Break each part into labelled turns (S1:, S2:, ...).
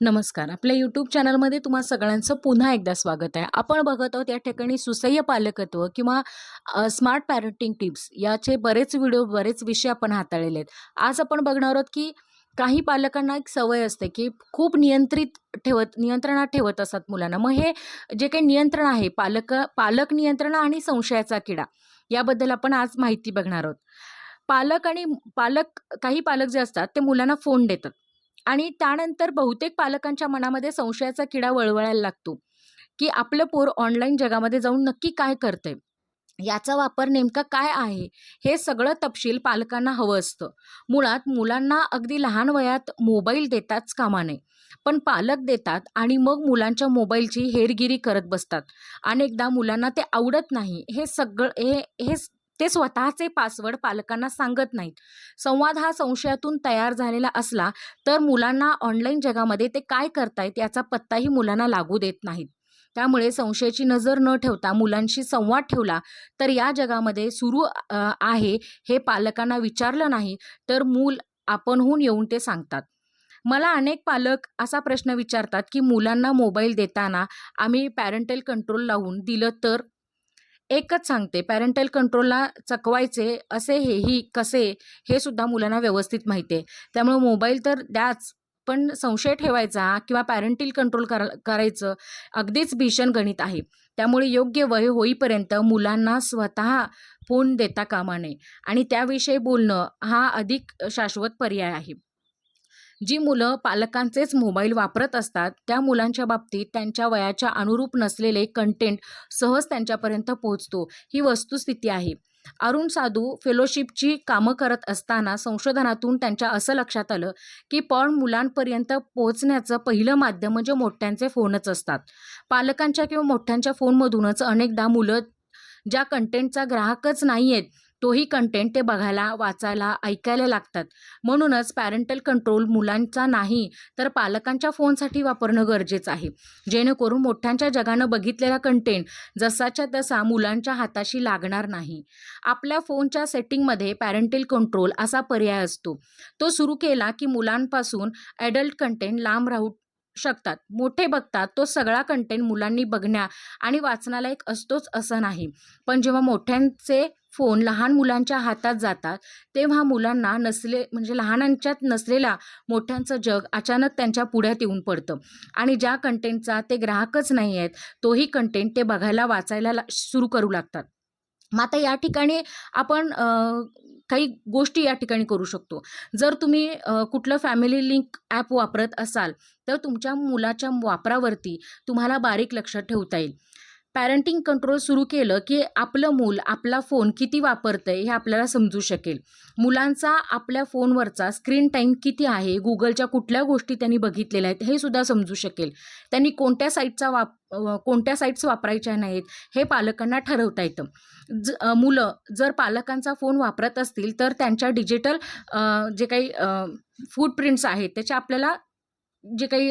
S1: नमस्कार. आपल्या यूट्यूब चॅनलमध्ये तुम्हा सगळ्यांचं पुन्हा एकदा स्वागत आहे. आपण बघत आहोत या ठिकाणी सुसह्य पालकत्व किंवा स्मार्ट पॅरेंटिंग टिप्स याचे बरेच व्हिडिओ बरेच विषय आपण हाताळलेले आहेत. आज आपण बघणार आहोत की काही पालकांना एक सवय असते की खूप नियंत्रित ठेवत नियंत्रणात ठेवत असतात मुलांना. मग हे जे काही नियंत्रण आहे पालक पालक नियंत्रण आणि संशयाचा किडा याबद्दल आपण आज माहिती बघणार आहोत. पालक आणि पालक काही पालक जे असतात ते मुलांना फोन देतात. आणि त्यानंतर बहुतेक पालकांच्या मनामध्ये संशयाचा किडा वळवळायला लागतो की आपलं पोर ऑनलाईन जगामध्ये जाऊन नक्की काय करतंय? याचा वापर नेमका काय आहे? हे सगळं तपशील पालकांना हवं असतं. मुळात मुलांना अगदी लहान वयात मोबाईल देताच कामा नये. पण पालक देतात आणि मग मुलांच्या मोबाईलची हेरगिरी करत बसतात. अनेकदा मुलांना ते आवडत नाही. हे सगळं हे हे ते स्वतःचे पासवर्ड पालकांना सांगत नाहीत. संवाद हा संशयातून तयार झालेला असला तर मुलांना ऑनलाईन जगामध्ये ते काय करतायत याचा पत्ताही मुलांना लागू देत नाहीत. त्यामुळे संशयाची नजर न ठेवता मुलांशी संवाद ठेवला तर या जगामध्ये सुरू आहे हे पालकांना विचारलं नाही तर मूल आपणहून येऊन ते सांगतात. मला अनेक पालक असा प्रश्न विचारतात की मुलांना मोबाईल देताना आम्ही पॅरेंटल कंट्रोल लावून दिलं तर? एकच सांगते पॅरेंटल कंट्रोलला चकवायचे असे हेही कसे हे सुद्धा मुलांना व्यवस्थित माहिती आहे. त्यामुळे मोबाईल तर द्याच पण संशय ठेवायचा किंवा पॅरेंटल कंट्रोल करा करायचं अगदीच भीषण गणित आहे. त्यामुळे योग्य वय होईपर्यंत मुलांना स्वतः फोन देता कामा नये. आणि त्याविषयी बोलणं हा अधिक शाश्वत पर्याय आहे. जी मुलं पालकांचेच मोबाईल वापरत असतात त्या मुलांच्या बाबतीत त्यांच्या वयाच्या अनुरूप नसलेले कंटेंट सहज त्यांच्यापर्यंत पोहोचतो ही वस्तुस्थिती आहे. अरुण साधू फेलोशिपची कामं करत असताना संशोधनातून त्यांच्या असं लक्षात आलं की पण मुलांपर्यंत पोहोचण्याचं पहिलं माध्यम म्हणजे मोठ्यांचे फोनच असतात. पालकांच्या किंवा मोठ्यांच्या फोनमधूनच अनेकदा मुलं ज्या कंटेंटचा ग्राहकच नाही आहेत तोही कंटेंट ते बघायला वाचायला ऐकायला लागतात. म्हणूनच पॅरेंटल कंट्रोल मुलांचा नाही तर पालकांच्या फोनसाठी वापरणं गरजेचं आहे. जेणेकरून मोठ्यांच्या जगानं बघितलेला कंटेंट जसाच्या तसा मुलांच्या हाताशी लागणार नाही. आपल्या फोनच्या सेटिंगमध्ये पॅरेंटल कंट्रोल असा पर्याय असतो. तो सुरू केला की मुलांपासून ॲडल्ट कंटेंट लांब राहू शकतात. मोठे बघतात तो सगळा कंटेंट मुलांनी बघण्या आणि वाचनालायक असतोच असं नाही. पण जेव्हा मोठ्यांचे फोन लहान मुलांच्या हातात जातात तेव्हा मुलांना नसले म्हणजे लहानांच्यात नसलेला मोठ्यांचं जग अचानक त्यांच्या पुढ्यात येऊन पडतं. आणि ज्या कंटेंटचा ते ग्राहकच नाही आहेत तोही कंटेंट ते बघायला वाचायला ला सुरू करू लागतात. मग आता या ठिकाणी आपण काही गोष्टी या ठिकाणी करू शकतो. जर तुम्ही कुठलं फॅमिली लिंक ॲप वापरत असाल तर तुमच्या मुलाच्या वापरावरती तुम्हाला बारीक लक्षात ठेवता येईल. पॅरेंटिंग कंट्रोल सुरू केलं की आपलं मूल आपला फोन किती वापरतंय हे आपल्याला समजू शकेल. मुलांचा आपल्या फोनवरचा स्क्रीन टाईम किती आहे गुगलच्या कुठल्या गोष्टी त्यांनी बघितलेल्या आहेत हे सुद्धा समजू शकेल. त्यांनी कोणत्या साईटचा वाप कोणत्या साईट्स वापरायच्या नाहीत हे पालकांना ठरवता येतं. ज मुलं जर पालकांचा फोन वापरत असतील तर त्यांच्या डिजिटल जे काही फूटप्रिंट्स आहेत त्याच्या आपल्याला जे काही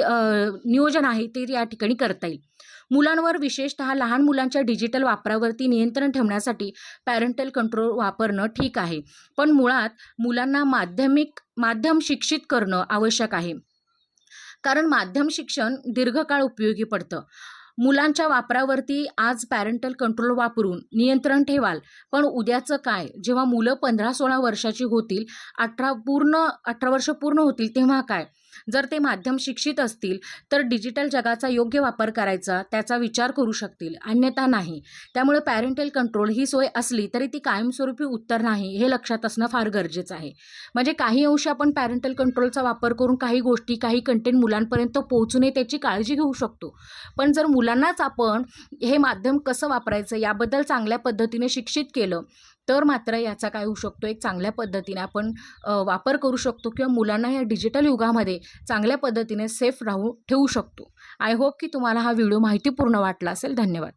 S1: नियोजन आहे ते या ठिकाणी करता येईल. मुलांवर विशेषतः लहान मुलांच्या डिजिटल वापरावरती नियंत्रण ठेवण्यासाठी पॅरेंटल कंट्रोल वापरणं ठीक आहे. पण मुळात मुलांना माध्यमिक माध्यम शिक्षित करणं आवश्यक आहे. कारण माध्यम शिक्षण दीर्घकाळ उपयोगी पडतं. मुलांच्या वापरावरती आज पॅरेंटल कंट्रोल वापरून नियंत्रण ठेवाल. पण उद्याचं काय? जेव्हा मुलं पंधरा सोळा वर्षाची होतील अठरा पूर्ण अठरा वर्ष पूर्ण होतील तेव्हा काय? जर ते माध्यम शिक्षित असतील तर डिजिटल जगाचा योग्य वापर करायचा त्याचा विचार करू शकतील. अन्यथा नाही. त्यामुळे पॅरेंटल कंट्रोल ही सोय असली तरी ती कायमस्वरूपी उत्तर नाही हे लक्षात असणं फार गरजेचं आहे. म्हणजे काही अंश आपण पॅरेंटल कंट्रोलचा वापर करून काही गोष्टी काही कंटेंट मुलांपर्यंत पोहोचू नये त्याची काळजी घेऊ शकतो. पण जर मुलांनाच आपण हे माध्यम कसं वापरायचं याबद्दल चांगल्या पद्धतीने शिक्षित केलं तर मात्र याचा काय होऊ शकतो? एक चांगल्या पद्धतीने आपण वापर करू शकतो किंवा मुलांना या डिजिटल युगामध्ये चांगल्या पद्धतीने सेफ राहू ठेवू शकतो. आय होप की तुम्हाला हा व्हिडिओ माहितीपूर्ण वाटला असेल. धन्यवाद.